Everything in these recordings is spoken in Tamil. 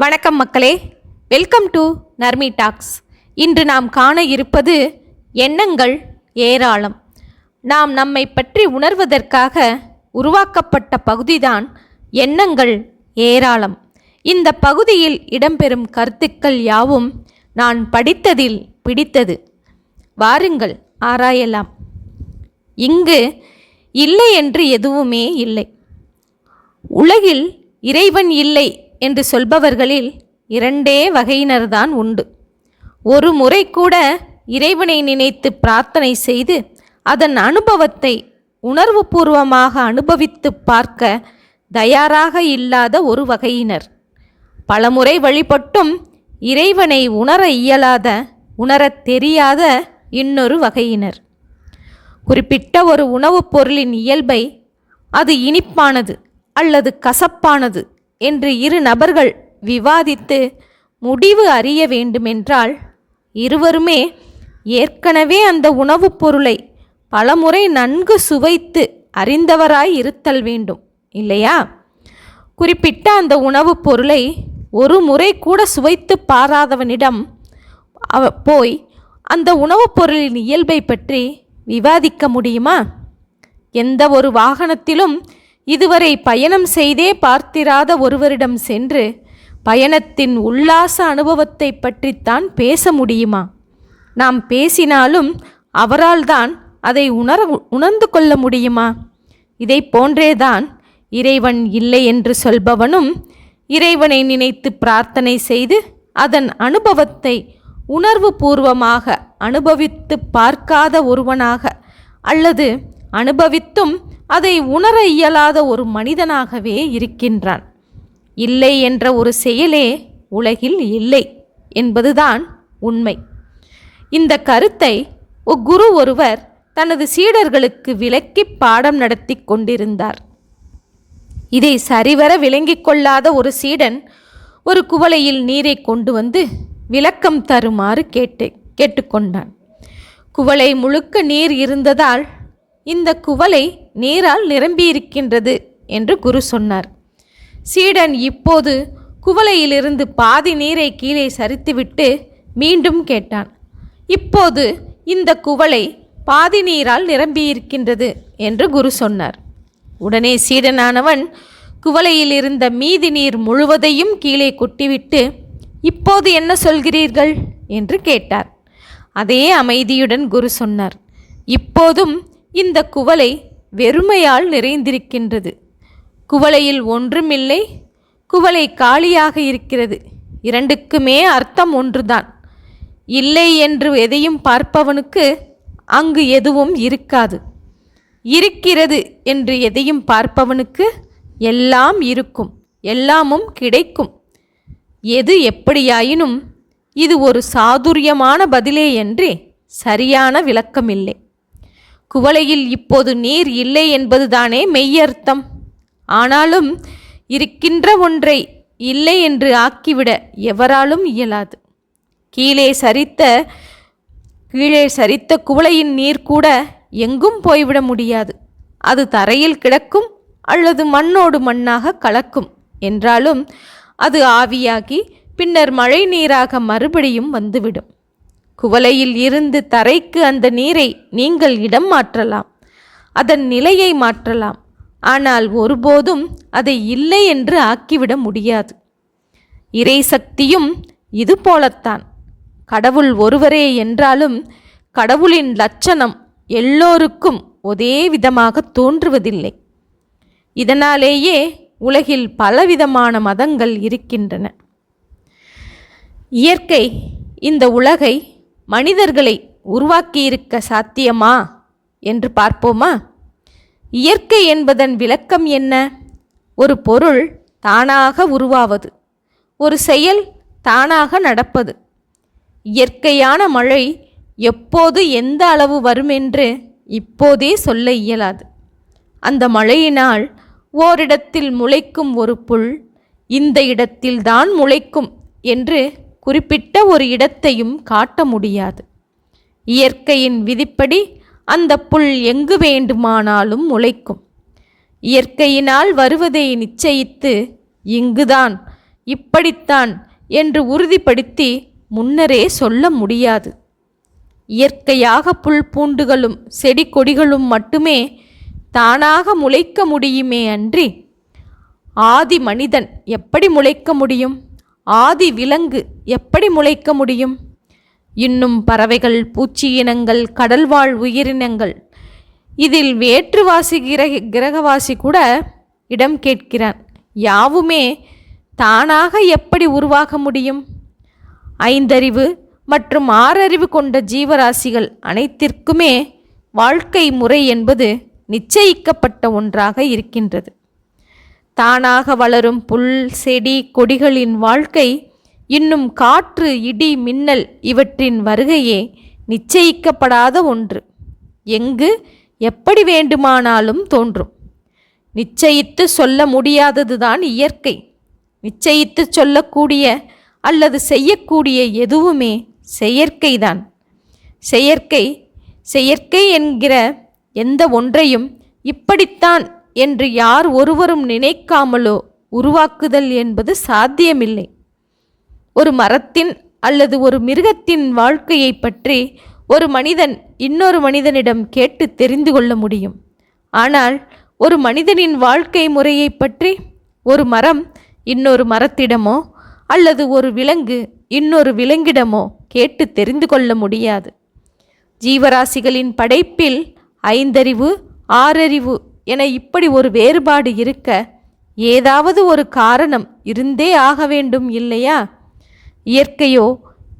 வணக்கம் மக்களே. வெல்கம் டு நர்மி டாக்ஸ் இன்று நாம் காண இருப்பது எண்ணங்கள் ஏராளம். நாம் நம்மை பற்றி உணர்வதற்காக உருவாக்கப்பட்ட பகுதிதான் எண்ணங்கள் ஏராளம். இந்த பகுதியில் இடம்பெறும் கருத்துக்கள் யாவும் நான் படித்ததில் பிடித்தது. வாருங்கள் ஆராயலாம். இங்கு இல்லை என்று எதுவுமே இல்லை. உலகில் இறைவன் இல்லை என்று சொல்பவர்களில் இரண்டே வகையினர்தான் உண்டு. ஒரு முறை கூட இறைவனை நினைத்து பிரார்த்தனை செய்து அதன் அனுபவத்தை உணர்வுபூர்வமாக அனுபவித்து பார்க்க தயாராக இல்லாத ஒரு வகையினர். பலமுறை வழிபட்டும் இறைவனை உணர இயலாத உணரத் தெரியாத இன்னொரு வகையினர். குறிப்பிட்ட ஒரு உணவுப் பொருளின் இயல்பை அது இனிப்பானது அல்லது கசப்பானது என்று இரு நபர்கள் விவாதித்து முடிவு அறிய வேண்டுமென்றால் இருவருமே ஏற்கனவே அந்த உணவுப் பொருளை பலமுறை நன்கு சுவைத்து அறிந்தவராய் இருத்தல் வேண்டும் இல்லையா? குறிப்பிட்ட அந்த உணவுப் பொருளை ஒரு முறை கூட சுவைத்து பாராதவனிடம் அவ போய் அந்த உணவுப் பொருளின் இயல்பை பற்றி விவாதிக்க முடியுமா? எந்த ஒரு வாகனத்திலும் இதுவரை பயணம் செய்தே பார்த்திராத ஒருவரிடம் சென்று பயணத்தின் உல்லாச அனுபவத்தை பற்றித்தான் பேச முடியுமா? நாம் பேசினாலும் அவரால் தான் அதை உணர உணர்ந்து கொள்ள முடியுமா? இதை போன்றேதான் இறைவன் இல்லை என்று சொல்பவனும் இறைவனை நினைத்து பிரார்த்தனை செய்து அதன் அனுபவத்தை உணர்வு பூர்வமாக அனுபவித்து பார்க்காத ஒருவனாக அல்லது அனுபவித்தும் அதை உணர இயலாத ஒரு மனிதனாகவே இருக்கின்றான். இல்லை என்ற ஒரு செயலே உலகில் இல்லை என்பதுதான் உண்மை. இந்த கருத்தை குரு ஒருவர் தனது சீடர்களுக்கு விளக்கி பாடம் நடத்தி கொண்டிருந்தார். இதை சரிவர விளங்கிக் கொள்ளாத ஒரு சீடன் ஒரு குவளையில் நீரை கொண்டு வந்து விளக்கம் தருமாறு கேட்டு கேட்டுக்கொண்டான். குவளை முழுக்க நீர் இருந்ததால் இந்த குவளை நீரால் நிரம்பியிருக்கின்றது என்று குரு சொன்னார். சீடன் இப்போது குவளையிலிருந்து பாதி நீரை கீழே சரித்துவிட்டு மீண்டும் கேட்டான். இப்போது இந்த குவளை பாதி நீரால் நிரம்பியிருக்கின்றது என்று குரு சொன்னார். உடனே சீடனானவன் குவளையில் இருந்த மீதி நீர் முழுவதையும் கீழே கொட்டிவிட்டு இப்போது என்ன சொல்கிறீர்கள்? என்று கேட்டார். அதே அமைதியுடன் குரு சொன்னார். இப்போதும் இந்த குவளை வெறுமையால் நிறைந்திருக்கின்றது. குவளையில் ஒன்றுமில்லை குவளை காலியாக இருக்கிறது. இரண்டுக்குமே அர்த்தம் ஒன்றுதான். இல்லை என்று எதையும் பார்ப்பவனுக்கு அங்கு எதுவும் இருக்காது. இருக்கிறது என்று எதையும் பார்ப்பவனுக்கு எல்லாம் இருக்கும் எல்லாமும் கிடைக்கும். எது எப்படியாயினும் இது ஒரு சாதுரியமான பதிலே என்று சரியான விளக்கமில்லை. குவளையில் இப்போது நீர் இல்லை என்பதுதானே மெய்யர்த்தம். ஆனாலும் இருக்கின்ற ஒன்றை இல்லை என்று ஆக்கிவிட எவராலும் இயலாது. கீழே சரித்த கீழே சரித்த குவளையின் நீர் கூட எங்கும் போய்விட முடியாது. அது தரையில் கிடக்கும் அல்லது மண்ணோடு மண்ணாக கலக்கும். என்றாலும் அது ஆவியாகி பின்னர் மழை நீராக மறுபடியும் வந்துவிடும். குவளையில் இருந்து தரைக்கு அந்த நீரை நீங்கள் இடம் மாற்றலாம். அதன் நிலையை மாற்றலாம். ஆனால் ஒருபோதும் அதை இல்லை என்று ஆக்கிவிட முடியாது. இறை சக்தியும் இது போலத்தான். கடவுள் ஒருவரே என்றாலும் கடவுளின் லட்சணம் எல்லோருக்கும் ஒரே விதமாக தோன்றுவதில்லை. இதனாலேயே உலகில் பலவிதமான மதங்கள் இருக்கின்றன. இயற்கை இந்த உலகை மனிதர்களை உருவாக்கியிருக்க சாத்தியமா என்று பார்ப்போமா? இயற்கை என்பதன் விளக்கம் என்ன? ஒரு பொருள் தானாக உருவாவது ஒரு செயல் தானாக நடப்பது. இயற்கையான மழை எப்போது எந்த அளவு வரும் என்று இப்போதே சொல்ல இயலாது. அந்த மழையினால் ஓரிடத்தில் முளைக்கும் ஒரு புல் இந்த இடத்தில்தான் முளைக்கும் என்று குறிப்பிட்ட ஒரு இடத்தையும் காட்ட முடியாது. இயற்கையின் விதிப்படி அந்த புல் எங்கு வேண்டுமானாலும் முளைக்கும். இயற்கையினால் வருவதை நிச்சயித்து இங்குதான் இப்படித்தான் என்று உறுதிப்படுத்தி முன்னரே சொல்ல முடியாது. இயற்கையாக புல் பூண்டுகளும் செடி கொடிகளும் மட்டுமே தானாக முளைக்க முடியுமே அன்றி ஆதி மனிதன் எப்படி முளைக்க முடியும்? ஆதி விலங்கு எப்படி முளைக்க முடியும்? இன்னும் பறவைகள் பூச்சி இனங்கள் கடல்வாழ் உயிரினங்கள். இதில் வேற்றுவாசி கிரக கிரகவாசி கூட இடம் கேட்கிறான். யாவுமே தானாக எப்படி உருவாக முடியும்? ஐந்தறிவு மற்றும் ஆறறிவு கொண்ட ஜீவராசிகள் அனைத்திற்குமே வாழ்க்கை முறை என்பது நிச்சயிக்கப்பட்ட ஒன்றாக இருக்கின்றது. தானாக வளரும் புல் செடி கொடிகளின் வாழ்க்கை இன்னும் காற்று இடி மின்னல் இவற்றின் வருகையே நிச்சயிக்கப்படாத ஒன்று. எங்கு எப்படி வேண்டுமானாலும் தோன்றும். நிச்சயித்து சொல்ல முடியாததுதான் இயற்கை. நிச்சயித்து சொல்லக்கூடிய அல்லது செய்யக்கூடிய எதுவுமே செயற்கைதான். செயற்கை செயற்கை என்கிற எந்த ஒன்றையும் இப்படித்தான் என்று யார் ஒருவரும் நினைக்காமலோ உருவாக்குதல் என்பது சாத்தியமில்லை. ஒரு மரத்தின் அல்லது ஒரு மிருகத்தின் வாழ்க்கையை பற்றி ஒரு மனிதன் இன்னொரு மனிதனிடம் கேட்டு தெரிந்து கொள்ள முடியும். ஆனால் ஒரு மனிதனின் வாழ்க்கை முறையை பற்றி ஒரு மரம் இன்னொரு மரத்திடமோ அல்லது ஒரு விலங்கு இன்னொரு விலங்கிடமோ கேட்டு தெரிந்து கொள்ள முடியாது. ஜீவராசிகளின் படைப்பில் ஐந்தறிவு ஆறறிவு என இப்படி ஒரு வேறுபாடு இருக்க ஏதாவது ஒரு காரணம் இருந்தே ஆக வேண்டும் இல்லையா? இயற்கையோ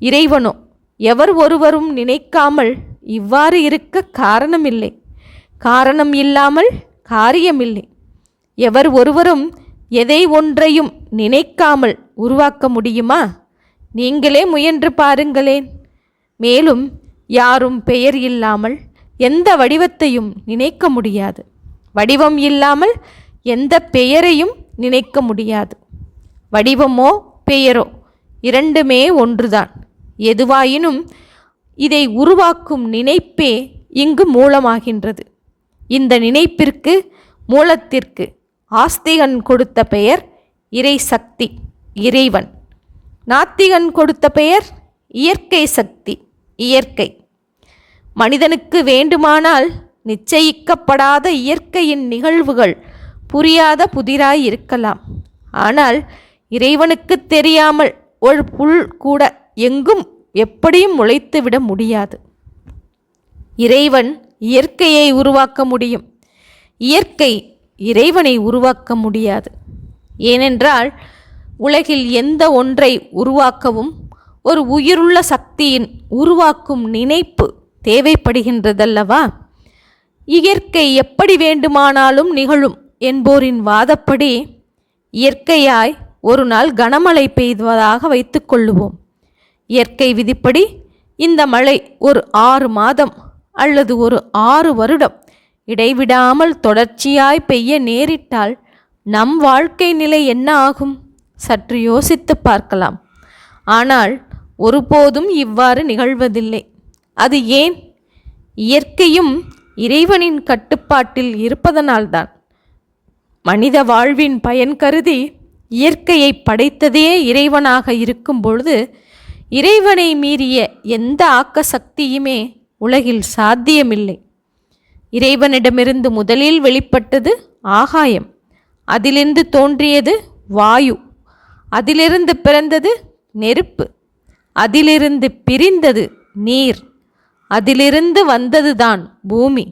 இறைவனோ எவர் ஒருவரும் நினைக்காமல் இவ்வாறு இருக்க காரணமில்லை. காரணம் இல்லாமல் காரியமில்லை. எவர் ஒருவரும் எதை ஒன்றையும் நினைக்காமல் உருவாக்க முடியுமா? நீங்களே முயன்று பாருங்களேன். மேலும் யாரும் பெயர் இல்லாமல் எந்த வடிவத்தையும் நினைக்க முடியாது. வடிவம் இல்லாமல் எந்த பெயரையும் நினைக்க முடியாது. வடிவமோ பெயரோ இரண்டுமே ஒன்றுதான். எதுவாயினும் இதை உருவாக்கும் நினைப்பே இங்கு மூலமாகின்றது. இந்த நினைப்பிற்கு மூலத்திற்கு ஆஸ்திகன் கொடுத்த பெயர் இறை சக்தி இறைவன். நாத்திகன் கொடுத்த பெயர் இயற்கை சக்தி இயற்கை. மனிதனுக்கு வேண்டுமானால் நிச்சயிக்கப்படாத இயற்கையின் நிகழ்வுகள் புரியாத புதிராய் இருக்கலாம். ஆனால் இறைவனுக்கு தெரியாமல் ஒரு புல் கூட எங்கும் எப்படியும் முளைத்துவிட முடியாது. இறைவன் இயற்கையை உருவாக்க முடியும். இயற்கை இறைவனை உருவாக்க முடியாது. ஏனென்றால் உலகில் எந்த ஒன்றை உருவாக்கவும் ஒரு உயிருள்ள சக்தியின் உருவாக்கும் நினைப்பு தேவைப்படுகின்றதல்லவா? இயற்கை எப்படி வேண்டுமானாலும் நிகழும் என்போரின் வாதப்படி இயற்கையாய் ஒரு நாள் கனமழை பெய்வதாக வைத்துக்கொள்ளுவோம் இயற்கை விதிப்படி இந்த மழை ஒரு ஆறு மாதம் அல்லது ஒரு ஆறு வருடம் இடைவிடாமல் தொடர்ச்சியாய் பெய்ய நேரிட்டால் நம் வாழ்க்கை நிலை என்ன ஆகும்? சற்று யோசித்து பார்க்கலாம். ஆனால் ஒருபோதும் இவ்வாறு நிகழ்வதில்லை. அது ஏன்? இயற்கையும் இறைவனின் கட்டுப்பாட்டில் இருப்பதனால்தான். மனித வாழ்வின் பயன் கருதி இயற்கையை படைத்ததே இறைவனாக இருக்கும் பொழுது இறைவனை மீறிய எந்த ஆக்க சக்தியுமே உலகில் சாத்தியமில்லை. இறைவனிடமிருந்து முதலில் வெளிப்பட்டது ஆகாயம். அதிலிருந்து தோன்றியது வாயு. அதிலிருந்து பிறந்தது நெருப்பு. அதிலிருந்து பிரிந்தது நீர். அதிலிருந்து வந்ததுதான் பூமி.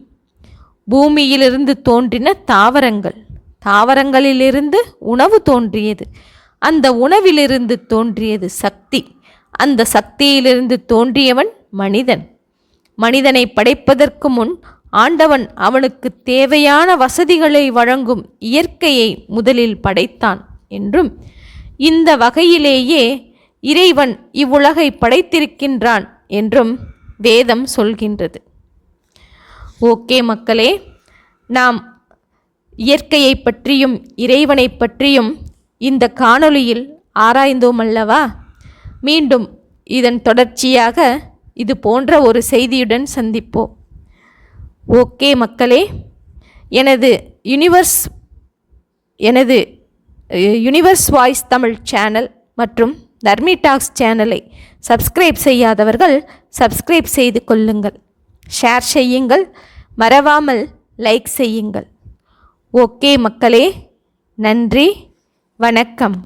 பூமியிலிருந்து தோன்றின தாவரங்கள். தாவரங்களிலிருந்து உணவு தோன்றியது. அந்த உணவிலிருந்து தோன்றியது சக்தி. அந்த சக்தியிலிருந்து தோன்றியவன் மனிதன். மனிதனை படைப்பதற்கு முன் ஆண்டவன் அவனுக்கு தேவையான வசதிகளை வழங்கும் இயற்கையை முதலில் படைத்தான் என்றும் இந்த வகையிலேயே இறைவன் இவ்வுலகை படைத்திருக்கின்றான் என்றும் வேதம் சொல்கின்றது. ஓகே மக்களே நாம் இயற்கையை பற்றியும் இறைவனை பற்றியும் இந்த காணொளியில் ஆராய்ந்தோம் அல்லவா? மீண்டும் இதன் தொடர்ச்சியாக இது போன்ற ஒரு செய்தியுடன் சந்திப்போம். ஓகே மக்களே எனது யுனிவர்ஸ் எனது யுனிவர்ஸ் வாய்ஸ் தமிழ் சேனல் மற்றும் தர்மி டாக்ஸ் சேனலை சப்ஸ்கிரைப் செய்யாதவர்கள் சப்ஸ்கிரைப் செய்து கொள்ளுங்கள். ஷேர் செய்யுங்கள். மறவாமல் லைக் செய்யுங்கள். ஓகே மக்களே நன்றி. வணக்கம்.